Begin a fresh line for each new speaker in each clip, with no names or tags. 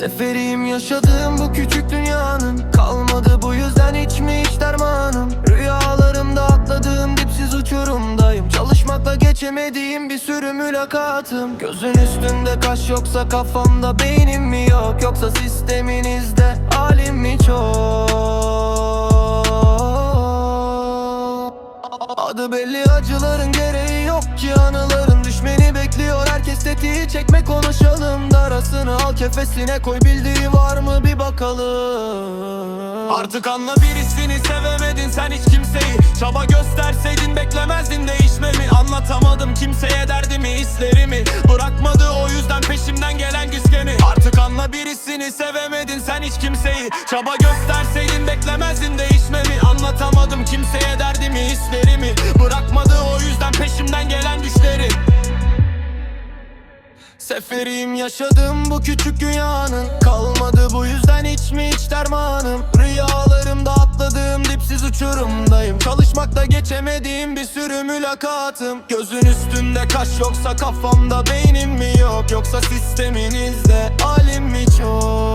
Seferiyim yaşadığım bu küçük dünyanın. Kalmadı bu yüzden hiç mi hiç dermanım? Rüyalarımda atladığım dipsiz uçurumdayım. Çalışmakla geçemediğim bir sürü mülakatım. Gözün üstünde kaş yoksa kafamda beynim mi yok? Yoksa sisteminizde halim mi çok? Adı belli acıların gereği yok ki anıların Düşmeni kefesine koy bildiği var mı? Bir bakalım.
Artık anla birisini sevemedin sen hiç kimseyi. Çaba gösterseydin beklemezdin değişmemi. Anlatamadım kimseye derdimi hislerimi. Bırakmadı o yüzden peşimden gelen güskeni Artık anla birisini sevemedin sen hiç kimseyi. Çaba gösterseydin beklemezdin değişmemi. Anlatamadım
Seferiyim yaşadığım bu küçük dünyanın. Kalmadı bu yüzden hiç mi hiç dermanım? Rüyalarımda atladığım dipsiz uçurumdayım. Çalışmakta geçemediğim bir sürü mülakatım. Gözün üstünde kaş yoksa kafamda beynim mi yok? Yoksa sisteminizde halim mi çok?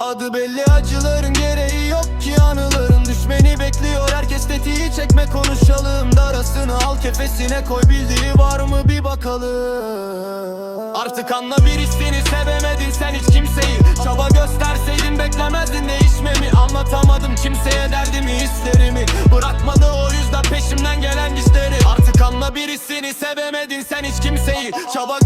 Adı belli acıların kefesine koy bildiği var mı? Bir bakalım. Artık anla bir istini sevemedin sen hiç kimseyi. Çaba gösterseydin beklemezdin değişmemi Anlatamadım kimseye derdimi hislerimi.
Bırakmadı o yüzden peşimden gelen gizleri Artık anla birisini sevemedin sen hiç kimseyi. Çaba